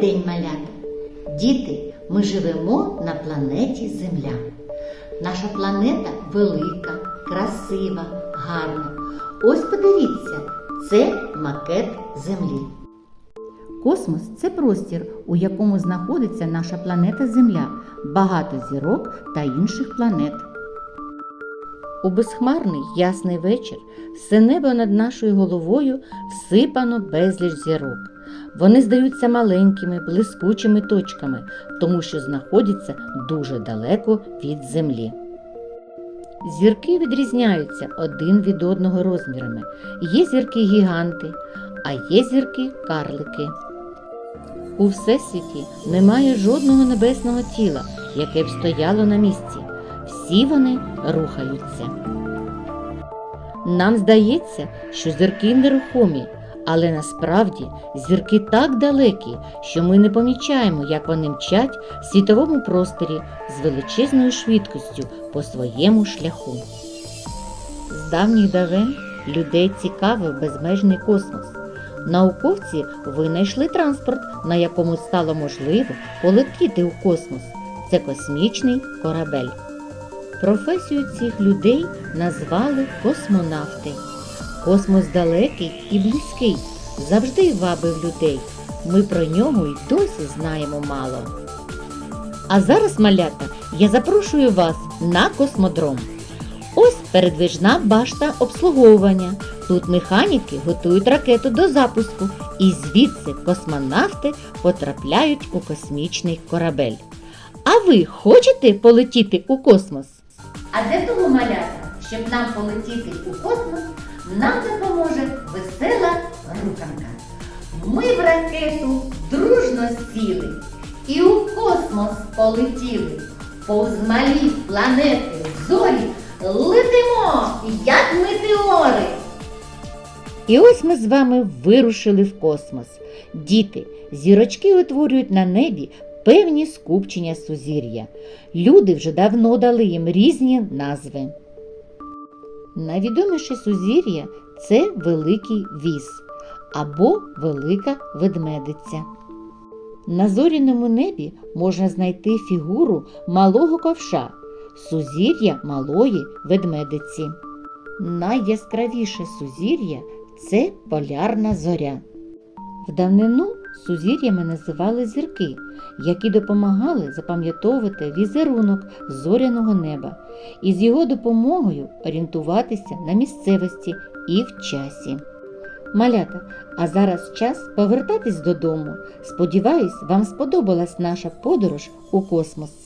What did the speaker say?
день, малята! Діти, ми живемо на планеті Земля. Наша планета велика, красива, гарна. Ось подивіться, це макет Землі. Космос це простір, у якому знаходиться наша планета Земля, багато зірок та інших планет. У безхмарний ясний вечір все небо над нашою головою всипано безліч зірок. Вони здаються маленькими, блискучими точками, тому що знаходяться дуже далеко від землі. Зірки відрізняються один від одного розмірами. Є зірки гіганти, а є зірки карлики. У всесвіті немає жодного небесного тіла, яке б стояло на місці. Всі вони рухаються. Нам здається, що зірки нерухомі, але насправді зірки так далекі, що ми не помічаємо, як вони мчать в світовому просторі з величезною швидкістю по своєму шляху. З давніх давен людей цікавив безмежний космос. Науковці винайшли транспорт, на якому стало можливо полетіти у космос. Це космічний корабель. Професію цих людей назвали космонавти. Космос далекий і близький, завжди вабив людей. Ми про нього й досі знаємо мало. А зараз, малята, я запрошую вас на космодром. Ось передвижна башта обслуговування. Тут механіки готують ракету до запуску, і звідси космонавти потрапляють у космічний корабель. А ви хочете полетіти у космос? А для того малята, щоб нам полетіти у космос, нам допоможе весела руханка. Ми в ракету дружно сіли і у космос полетіли. Повз малі планети зорі летимо, як метеори. І ось ми з вами вирушили в космос. Діти, зірочки утворюють на небі певні скупчення сузір'я. Люди вже давно дали їм різні назви. Найвідоміше сузір'я це Великий Віс або Велика Ведмедиця. На зоряному небі можна знайти фігуру малого ковша, сузір'я малої ведмедиці. Найяскравіше сузір'я це полярна зоря. В давнину сузір'ями називали зірки, які допомагали запам'ятовувати візерунок зоряного неба і з його допомогою орієнтуватися на місцевості і в часі. Малята, а зараз час повертатись додому. Сподіваюсь, вам сподобалась наша подорож у космос.